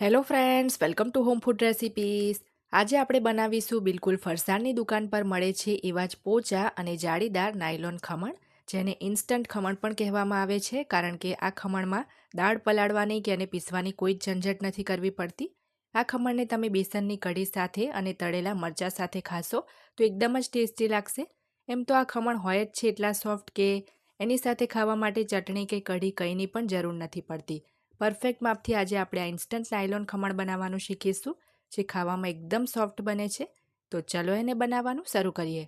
Hello friends welcome to home food recipes આજે આપણે બનાવીશું બિલકુલ ફરસાણની દુકાન પર મળે છે એવા જ પોચા અને જાળીદાર નાયલોન ખમણ, જેને ઇન્સ્ટન્ટ ખમણ પણ કહેવામાં આવે છે, કારણ કે આ ખમણમાં દાળ પલાળવાની કે એને પીસવાની કોઈ જ ઝંઝટ નથી કરવી પડતી. આ ખમણને તમે બેસનની કઢી સાથે અને તળેલા મરચાં સાથે ખાશો તો એકદમ જ ટેસ્ટી લાગશે. એમ તો આ ખમણ હોય જ છે એટલા સોફ્ટ કે એની સાથે ખાવા માટે ચટણી કે કઢી કંઈની પણ જરૂર નથી પડતી. પરફેક્ટ માપથી આજે આપણે આ ઇન્સ્ટન્ટ નાયલોન ખમણ બનાવવાનું શીખીશું, જે ખાવામાં એકદમ સોફ્ટ બને છે. તો ચલો એને બનાવવાનું શરૂ કરીએ.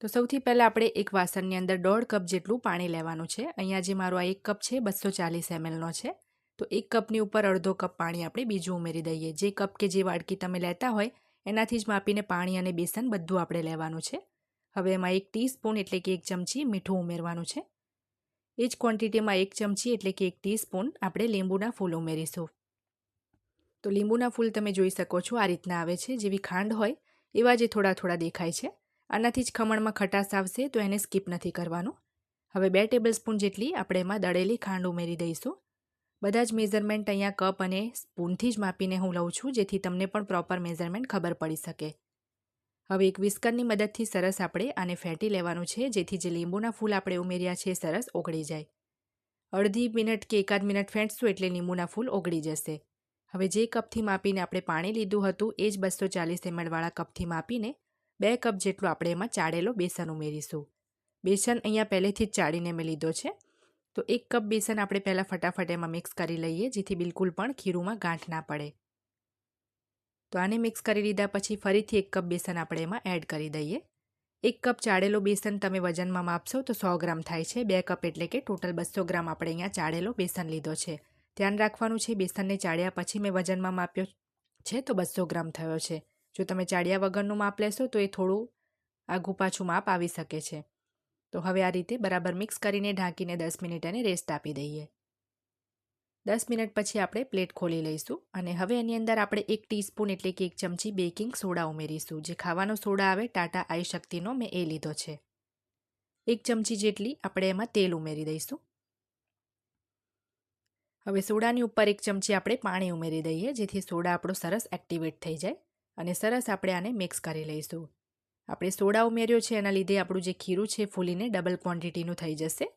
તો સૌથી પહેલાં આપણે એક વાસણની અંદર દોઢ કપ જેટલું પાણી લેવાનું છે. અહીંયા જે મારો આ એક કપ છે બસો ચાલીસ એમએલનો છે. તો એક કપની ઉપર અડધો કપ પાણી આપણે બીજું ઉમેરી દઈએ. જે કપ કે જે વાડકી તમે લેતા હોય, એનાથી જ માપીને પાણી અને બેસન બધું આપણે લેવાનું છે. હવે એમાં એક ટીસ્પૂન એટલે કે એક ચમચી મીઠું ઉમેરવાનું છે. એ જ ક્વોન્ટિટીમાં એક ચમચી એટલે કે એક ટીસ્પૂન આપણે લીંબુના ફૂલ ઉમેરીશું. તો લીંબુના ફૂલ તમે જોઈ શકો છો આ રીતના આવે છે. જેવી ખાંડ હોય, એવા જે થોડા થોડા દેખાય છે. આનાથી જ ખમણમાં ખટાશ આવશે તો એને સ્કીપ નથી કરવાનું. હવે બે ટેબલ સ્પૂન જેટલી આપણે એમાં દળેલી ખાંડ ઉમેરી દઈશું. બધા જ મેઝરમેન્ટ અહીંયા કપ અને સ્પૂનથી જ માપીને હું લઉં છું, જેથી તમને પણ પ્રોપર મેઝરમેન્ટ ખબર પડી શકે. હવે એક વિસ્કરની મદદથી સરસ આપણે આને ફેંટી લેવાનું છે, જેથી જે લીંબુના ફૂલ આપણે ઉમેર્યા છે સરસ ઓગળી જાય. અડધી મિનિટ કે એકાદ મિનિટ ફેંટશું એટલે લીંબુના ફૂલ ઓગળી જશે. હવે જે કપથી માપીને આપણે પાણી લીધું હતું, એ જ બસો ચાલીસ એમએલવાળા કપથી માપીને બે કપ જેટલું આપણે એમાં ચાળેલો બેસન ઉમેરીશું. બેસન અહીંયા પહેલેથી જ ચાળીને મેં લીધો છે. તો એક કપ બેસન આપણે પહેલાં ફટાફટ એમાં મિક્સ કરી લઈએ, જેથી બિલકુલ પણ ખીરુંમાં ગાંઠ ના પડે. તો આને મિક્સ કરી લીધા પછી ફરીથી એક કપ બેસન આપણે એમાં એડ કરી દઈએ. એક કપ ચાળેલો બેસન તમે વજનમાં માપશો તો સો ગ્રામ થાય છે. બે કપ એટલે કે ટોટલ બસો ગ્રામ આપણે અહીંયા ચાળેલો બેસન લીધો છે. ધ્યાન રાખવાનું છે, બેસનને ચાળ્યા પછી મેં વજનમાં માપ્યો છે તો બસો ગ્રામ થયો છે. જો તમે ચાળ્યા વગરનું માપ લેશો તો એ થોડું આઘું પાછું માપ આવી શકે છે. તો હવે આ રીતે બરાબર મિક્સ કરીને ઢાંકીને દસ મિનિટ એને રેસ્ટ આપી દઈએ. દસ મિનિટ પછી આપણે પ્લેટ ખોલી લઈશું અને હવે એની અંદર આપણે એક ટીસ્પૂન એટલે કે એક ચમચી બેકિંગ સોડા ઉમેરીશું. જે ખાવાનો સોડા આવે ટાટા આઈ શક્તિનો મેં એ લીધો છે. એક ચમચી જેટલી આપણે એમાં તેલ ઉમેરી દઈશું. હવે સોડાની ઉપર એક ચમચી આપણે પાણી ઉમેરી દઈએ, જેથી સોડા આપણો સરસ એક્ટિવેટ થઈ જાય અને સરસ આપણે આને મિક્સ કરી લઈશું. આપણે સોડા ઉમેર્યો છે, એના લીધે આપણું જે ખીરું છે ફૂલીને ડબલ ક્વોન્ટિટીનું થઈ જશે.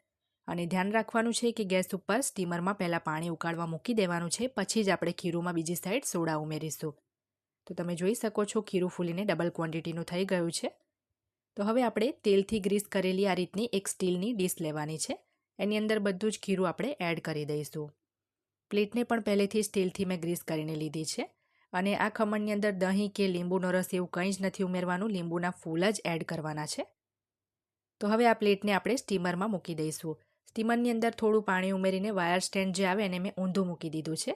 અને ધ્યાન રાખવાનું છે કે ગેસ ઉપર સ્ટીમરમાં પહેલાં પાણી ઉકાળવા મૂકી દેવાનું છે, પછી જ આપણે ખીરુંમાં બીજી સાઈડ સોડા ઉમેરીશું. તો તમે જોઈ શકો છો ખીરું ફૂલીને ડબલ ક્વોન્ટિટીનું થઈ ગયું છે. તો હવે આપણે તેલથી ગ્રીસ કરેલી આ રીતની એક સ્ટીલની ડીશ લેવાની છે. એની અંદર બધું જ ખીરું આપણે એડ કરી દઈશું. પ્લેટને પણ પહેલેથી સ્ટીલથી મેં ગ્રીસ કરીને લીધી છે. અને આ ખમણની અંદર દહીં કે લીંબુનો રસ એવું કંઈ જ નથી ઉમેરવાનું, લીંબુના ફૂલ જ એડ કરવાના છે. તો હવે આ પ્લેટને આપણે સ્ટીમરમાં મૂકી દઈશું. સ્ટીમરની અંદર થોડું પાણી ઉમેરીને વાયર સ્ટેન્ડ જે આવે એને મેં ઊંધું મૂકી દીધું છે.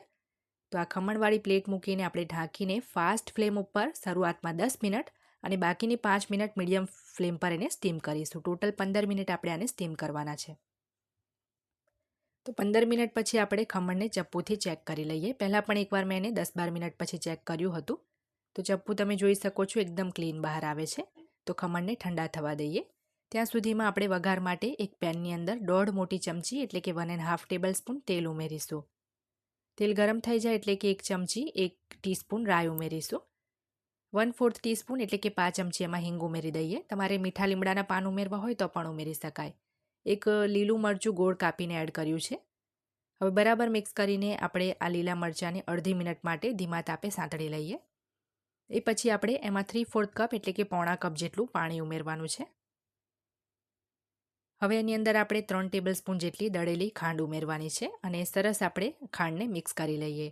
તો આ ખમણવાળી પ્લેટ મૂકીને આપણે ઢાંકીને ફાસ્ટ ફ્લેમ ઉપર શરૂઆતમાં દસ મિનિટ અને બાકીની પાંચ મિનિટ મીડિયમ ફ્લેમ પર એને સ્ટીમ કરીશું. ટોટલ પંદર મિનિટ આપણે આને સ્ટીમ કરવાના છે. તો પંદર મિનિટ પછી આપણે ખમણને ચપ્પુથી ચેક કરી લઈએ. પહેલાં પણ એકવાર મેં એને દસ બાર મિનિટ પછી ચેક કર્યું હતું. તો ચપ્પુ તમે જોઈ શકો છો એકદમ ક્લીન બહાર આવે છે. તો ખમણને ઠંડા થવા દઈએ. ત્યાં સુધીમાં આપણે વઘાર માટે એક પેનની અંદર દોઢ મોટી ચમચી, એટલે કે one and half tablespoon તેલ ઉમેરીશું. તેલ ગરમ થઈ જાય એટલે કે એક ચમચી, એક ટીસ્પૂન રાઈ ઉમેરીશું. વન ફોર્થ ટીસ્પૂન એટલે કે પાંચ ચમચી એમાં હિંગ ઉમેરી દઈએ. તમારે મીઠા લીમડાના પાન ઉમેરવા હોય તો પણ ઉમેરી શકાય. એક લીલું મરચું ગોળ કાપીને એડ કર્યું છે. હવે બરાબર મિક્સ કરીને આપણે આ લીલા મરચાંને અડધી મિનિટ માટે ધીમા તાપે સાંતળી લઈએ. એ પછી આપણે એમાં થ્રી ફોર્થ કપ એટલે કે પોણા કપ જેટલું પાણી ઉમેરવાનું છે. હવે એની અંદર આપણે ત્રણ ટેબલ સ્પૂન જેટલી દળેલી ખાંડ ઉમેરવાની છે અને સરસ આપણે ખાંડને મિક્સ કરી લઈએ.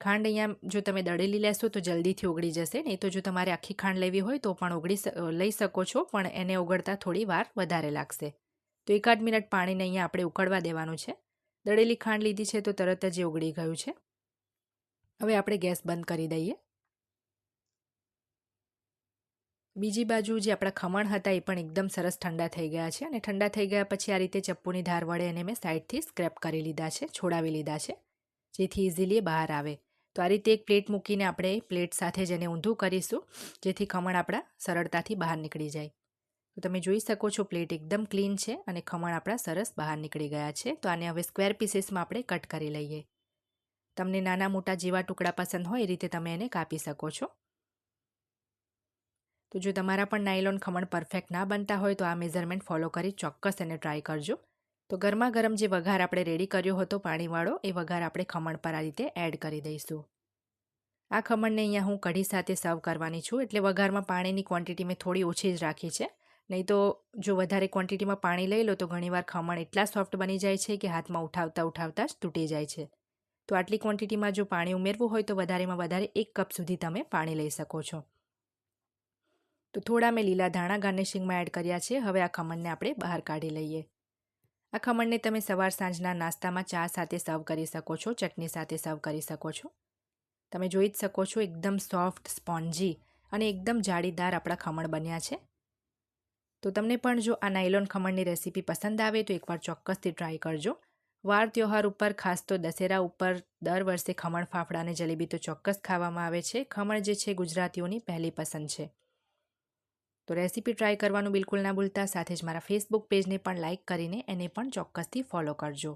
ખાંડ અહીંયા જો તમે દળેલી લેશો તો જલ્દીથી ઓગળી જશે, નહીં તો જો તમારે આખી ખાંડ લેવી હોય તો પણ ઓગળી લઈ શકો છો, પણ એને ઓગળતા થોડી વાર વધારે લાગશે. તો એકાદ મિનિટ પાણીને અહીંયા આપણે ઉકળવા દેવાનું છે. દળેલી ખાંડ લીધી છે તો તરત જ એ ઓગળી ગયું છે. હવે આપણે ગેસ બંધ કરી દઈએ. બીજી બાજુ જે આપણા ખમણ હતા એ પણ એકદમ સરસ ઠંડા થઈ ગયા છે અને ઠંડા થઈ ગયા પછી આ રીતે ચપ્પુની ધાર વડે એને મેં સાઈડથી સ્ક્રેપ કરી લીધા છે, છોડાવી લીધા છે, જેથી ઇઝીલી બહાર આવે. તો આ રીતે એક પ્લેટ મૂકીને આપણે પ્લેટ સાથે જ એને ઊંધું કરીશું, જેથી ખમણ આપણા સરળતાથી બહાર નીકળી જાય. તો તમે જોઈ શકો છો પ્લેટ એકદમ ક્લીન છે અને ખમણ આપણા સરસ બહાર નીકળી ગયા છે. તો આને હવે સ્ક્વેર પીસીસમાં આપણે કટ કરી લઈએ. તમને નાના મોટા જેવા ટુકડા પસંદ હોય એ રીતે તમે એને કાપી શકો છો. તો જો તમારા પણ નાયલોન ખમણ પરફેક્ટ ના બનતા હોય તો આ મેઝરમેન્ટ ફોલો કરી ચોક્કસ એને ટ્રાય કરજો. તો ગરમા ગરમ જે વઘાર આપણે રેડી કર્યો હતો પાણીવાળો, એ વઘાર આપણે ખમણ પર આ રીતે એડ કરી દઈશું. આ ખમણને અહીંયા હું કઢી સાથે સર્વ કરવાની છું, એટલે વઘારમાં પાણીની ક્વોન્ટિટી મેં થોડી ઓછી જ રાખી છે. નહીં તો જો વધારે ક્વોન્ટિટીમાં પાણી લઈ લો તો ઘણીવાર ખમણ એટલા સોફ્ટ બની જાય છે કે હાથમાં ઉઠાવતા ઉઠાવતા જ તૂટી જાય છે. તો આટલી ક્વોન્ટિટીમાં જો પાણી ઉમેરવું હોય તો વધારેમાં વધારે એક કપ સુધી તમે પાણી લઈ શકો છો. તો થોડા મેં લીલા ધાણા ગાર્નિશિંગમાં એડ કર્યા છે. હવે આ ખમણને આપણે બહાર કાઢી લઈએ. આ ખમણને તમે સવાર સાંજના નાસ્તામાં ચા સાથે સર્વ કરી શકો છો, ચટણી સાથે સર્વ કરી શકો છો. તમે જોઈ જ શકો છો એકદમ સોફ્ટ, સ્પોન્જી અને એકદમ જાળીદાર આપણા ખમણ બન્યા છે. તો તમને પણ જો આ નાયલોન ખમણની રેસીપી પસંદ આવે તો એકવાર ચોક્કસથી ટ્રાય કરજો. વાર ત્યોહાર ઉપર, ખાસ તો દશેરા ઉપર, દર વર્ષે ખમણ ફાફડા અને જલેબી તો ચોક્કસ ખાવામાં આવે છે. ખમણ જે છે ગુજરાતીઓની પહેલી પસંદ છે. તો રેસીપી ટ્રાય કરવાનું બિલકુલ ના ભૂલતા. સાથે જ મારા ફેસબુક પેજને પણ લાઇક કરીને એને પણ ચોક્કસથી ફોલો કરજો.